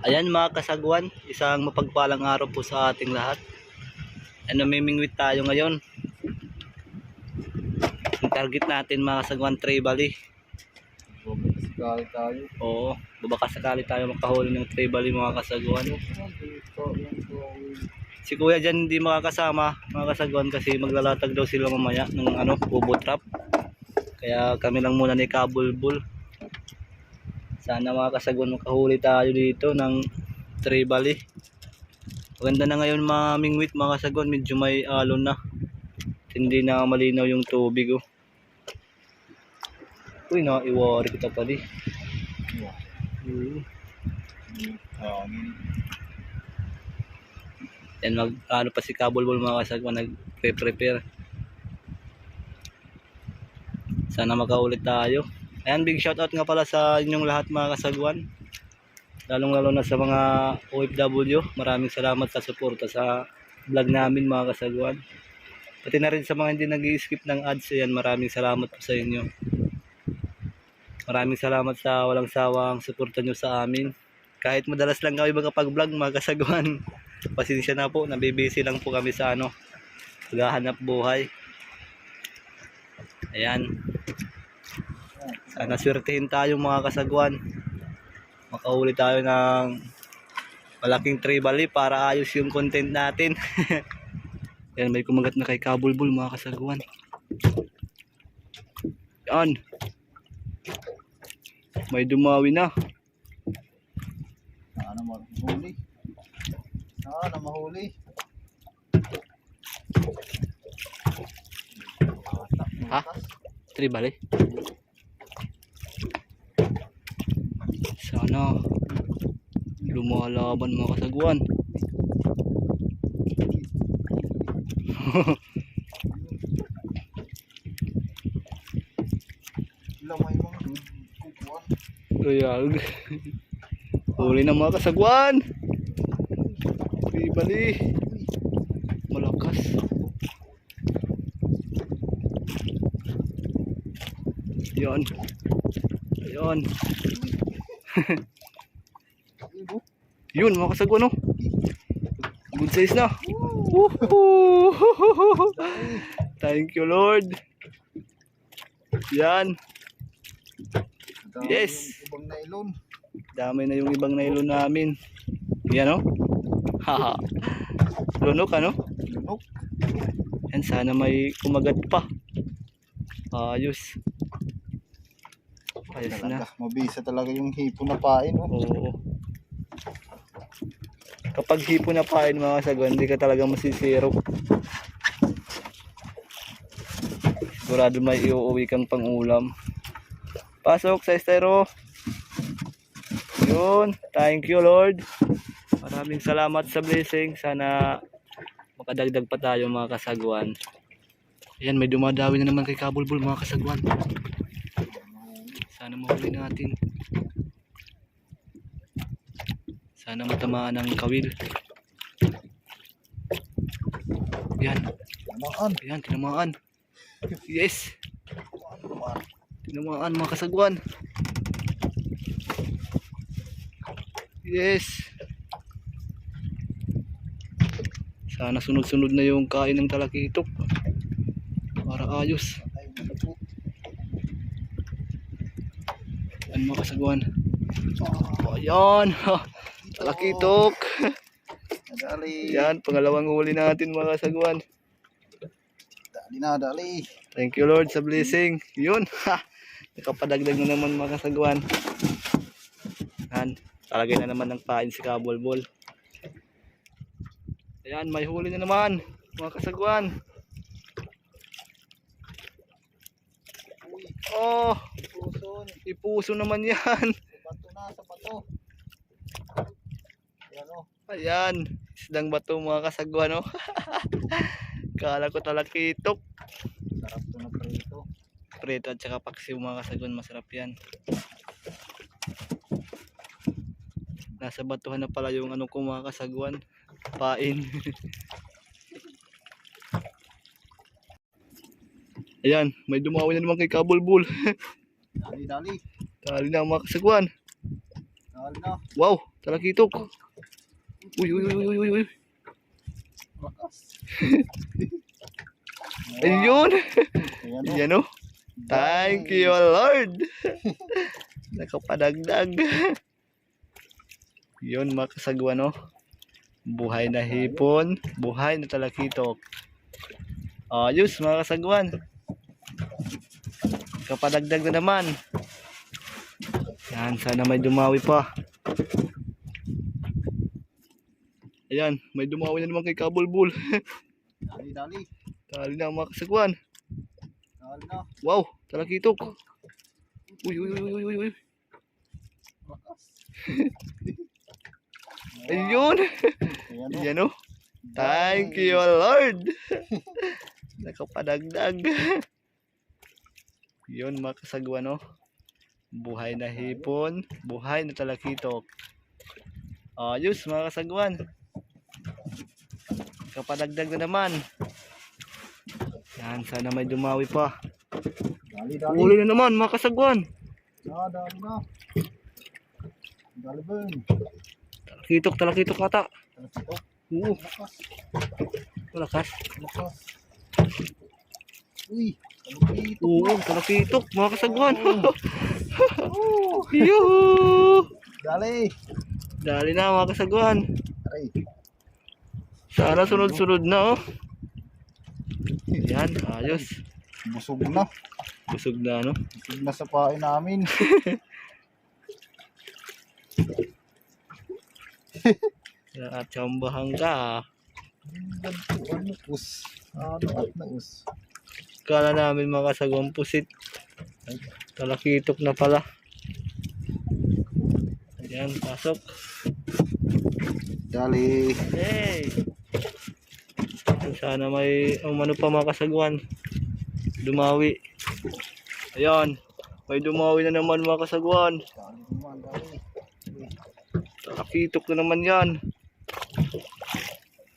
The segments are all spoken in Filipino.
Ayan mga kasagwan, isang mapagpalang araw po sa ating lahat. Ano mimingwit tayo ngayon. Ang target natin mga kasagwan, Trevally. Sakali tayo. Oo, baka sakali tayo makahuli ng Trevally mga kasagwan. Si kuya dyan hindi makakasama mga kasagwan kasi maglalatag daw sila mamaya ng ano, bubo trap. Kaya kami lang muna ni Kabulbul. Sana mga makahuli tayo dito ng Trevally. Maganda na ngayon mga mingwit mga medyo may alon na. Hindi na malinaw yung tubig oh. Uy, naiwari kita pali. Hangin. Yan mag ano pa si Kabulbul mga kasagwan nagpe-prepare. Sana makaulit tayo. Ayan, big shoutout nga pala sa inyong lahat mga kasagwan. Lalong lalo na sa mga OFW. Maraming salamat sa suporta sa vlog namin mga kasagwan. Pati na rin sa mga hindi nag skip ng ads yan, maraming salamat po sa inyo. Maraming salamat sa walang sawang suporta nyo sa amin. Kahit madalas lang kami magkapag-vlog mga kasagwan. Pasensya na po, nabibisi lang po kami sa ano, paghahanap buhay. Ayan. Sana swertehin tayo mga kasagwan. Makauli tayo ng malaking tribali para ayos yung content natin. Yan, may kumagat na kay Kabulbul mga kasagwan. Yan. May dumawi na. Sana mahuli. Sana mahuli. Ha? Tribali? Sana lumalaban mga kasagwan. Ilang may mga kukuhan. Ayag. Huli na mga kasagwan. Tribali. Malakas. Yan. Yan. Yun mga kasagwan oh. Good size na. Thank you Lord. Yan. Yes. Dami na yung ibang nailon namin. Yan oh. Haha. Lunok ano? Lunok. Yan sana may kumagat pa. Ayos. Ayos na. Mabisa talaga yung hipo na pain. Oh. Oo. Kapag hipo na pain mga sagwan, hindi ka talaga masisiro. Sigurado may iuwi kang pangulam. Pasok sa estero. Yun. Thank you Lord. Maraming salamat sa blessing. Sana makadagdag pa tayo mga kasagwan. Ayan, may dumadawi na naman kay Kabulbul mga kasagwan. Sana mahuli natin. Sana matamaan ng kawil. Yan, Tamaan. yan, tinamaan. Yes, tinamaan mga kasagwan. Yes. Sana sunod-sunod na yung kain ng talakitok. Para ayos. Ay, malapot. Yan mga kasagwan. Oh, yan. Talakitok. Dali. Yan, pangalawang huli natin mga kasagwan. Dali na, dali. Thank you Lord sa blessing. Yun. Ha. Nakapadagdag na naman mga kasagwan. Yan. Talagay na naman ng pain si Kabulbol. Ayan, may huli na naman. Mga kasagwan. Oh, puson. ipuso naman yan. Bato na sa bato. Yan o. Ayan. Isdang bato mga kasagwan. Oh. Kala ko talakitok. Sarap to na prito. Preto at saka paksiw mga kasagwan. Masarap yan. Nasa batuhan na pala yung ano ko mga kasagwan. Pain. Ayan, may dumawi na naman kay Kabulbul. Dali, dali. Dali na mga kasagwan. Dahil na. Wow, talakitok. Uy, uy, uy, uy, uy, uy. Ayun. Ayan o. Yan oh. Thank you, Lord. Nakapadagdag. Yun, mga kasagwan, no? Buhay na hipon, buhay na talakitok. Ayos, mga kasagwan. Kapadagdag na naman. Yan, sana may dumawi pa. Ayan, may dumawi na naman kay Kabulbul. Dali, dali. Tali na mga kasagwan. Dahil na. Wow, talakitok. Uy, uy, uy, uy, uy, uy. Ayun. Ayan o. Yan oh. Thank you, Lord. Nakapadagdag. Yun mga kasagwa no. Buhay na hipon, buhay na talakitok. Ayos mga kasagwan. Kapadagdag na naman. Yan, sana may dumawi pa. Dali, dali. Uli na naman mga kasagwan. Ah, dali na. Dali, Ben. Talakitok, talakitok ata. Talakitok. Oo, Lakas. malakas. Lakas. Uy. Oo, talakitok mga kasagwan. Yuhu! Dali. Dali na mga kasagwan. Sana sunod-sunod na oh. Yan, ayos. Busog na. Busog na ano. Busog na sa pain namin. Nakachambahan ka. ah. Ganto, ano us. Ano at na us. Kala namin mga kasagwan pusit. Talakitok na pala. Yan, pasok. Dali. Hey! Sana may umano pa mga kasagwan. Dumawi. Ayan. May dumawi na naman mga kasagwan. Dali naman, dali. Talakitok na naman yan.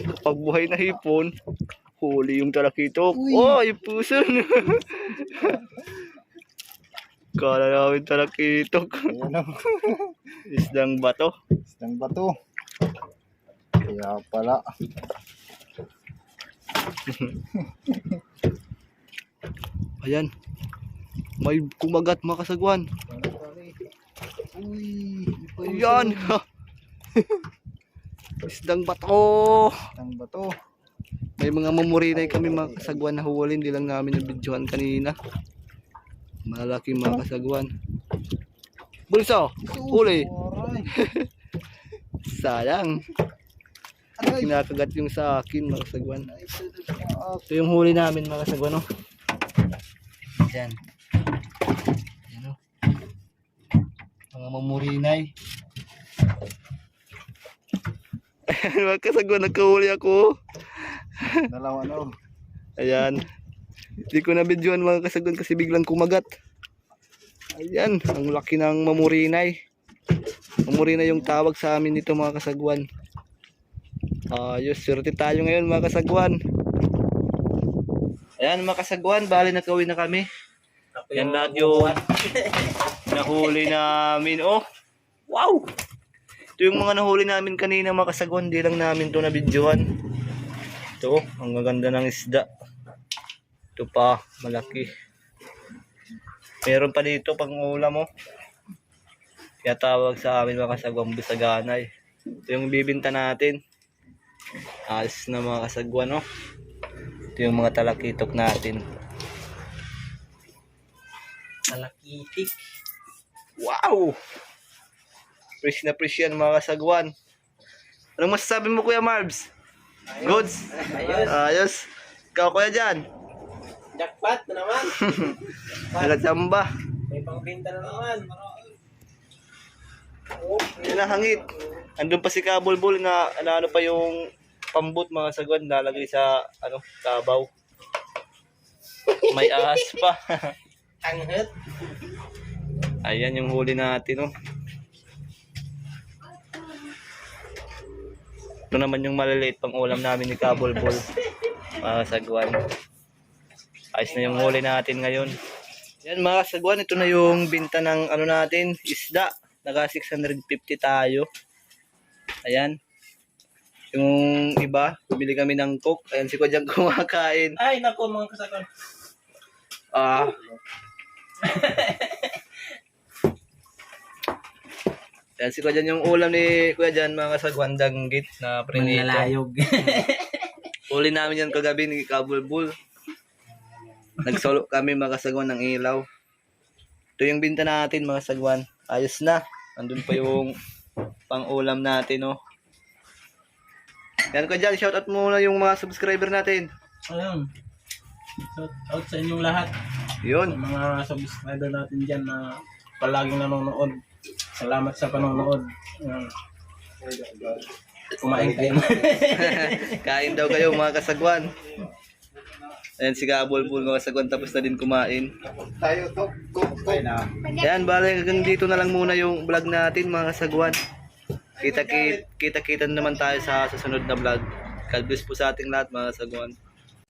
Kapag buhay na hipon, huli yung talakitok. Uy. Oh, yung puson. Kala namin talakitok. Isdang bato. Isang bato. Kaya pala. Ayan. May kumagat mga kasagwan. Dali, dali. Uy. Ayan. Isdang bato. Isang bato. May mga mamurinay kami mga kasagwan na huli. Hindi lang namin nabidyohan kanina. Malaki mga kasagwan. Bulso! Huli! Aray. Sayang. Kinakagat yung sa akin mga kasagwan. Ito yung huli namin mga kasagwan. No? Yan. Yan o. Mga mamurinay. mga kasagwan, nagkahuli ako. Dalawa na. Ayan. Hindi ko na videoan mga kasagwan kasi biglang kumagat. Ayan, ang laki ng mamurinay. Mamurinay yung tawag sa amin dito mga kasagwan. Ayos, swerte tayo ngayon mga kasagwan. Ayan mga kasagwan, bali nakawin na kami. Yan lahat yung nahuli namin. Oh, wow! Ito yung mga nahuli namin kanina mga kasagwan. Di lang namin to na videoan. Ito, oh, ang gaganda ng isda. Ito pa, malaki. Meron pa dito pang ulam mo. Kaya tawag sa amin mga kasagwang busaganay. Ito yung bibinta natin. Alis na mga kasagwan, no? Ito yung mga talakitok natin. Talakitik. Wow! Fresh na fresh yan mga kasagwan. Anong masasabi mo Kuya Marbs? Goods? Ayos. Ayos. Ikaw Kuya dyan? Jackpot na naman. Nagatsamba. May pangbenta na naman. Yan ang hangit. Andun pa si Kabulbul na ano, ano pa yung pambut mga sagwan lalagay sa ano tabaw. May ahas pa. Anghit. Ayan yung huli natin oh. Ito naman yung maliliit pang ulam namin ni Kabulbul. Mga sagwan. Ayos na yung huli natin ngayon. Yan mga sagwan, ito na yung binta ng ano natin, isda. Naka 650 tayo. Ayan. Yung iba, bumili kami ng coke. Ayan si Jan kumakain. Ay, naku mga kasakon. Ah. Ayan si Kuya Jan yung ulam ni Kuya Jan, mga kasagwan danggit na prinito. Manlalayog. Uli namin yan kagabi ni Kabulbul. Nagsolo kami mga kasagwan ng ilaw. Ito yung binta natin mga sagwan. Ayos na. Andun pa yung pang-ulam natin, oh. Yan ko dyan, shoutout muna yung mga subscriber natin. Ayun. Shout out sa inyong lahat. Sa Yun. mga subscriber natin dyan na palaging nanonood. Salamat sa panonood. Kumain kayo. Kain daw kayo mga kasagwan. Ayan si Kabulbul mga kasagwan tapos na din kumain. Tayo to. Go, go. Ayan, bale hanggang dito na lang muna yung vlog natin mga kasagwan. Kita kita kita naman tayo sa susunod na vlog. God bless po sa ating lahat mga kasagwan.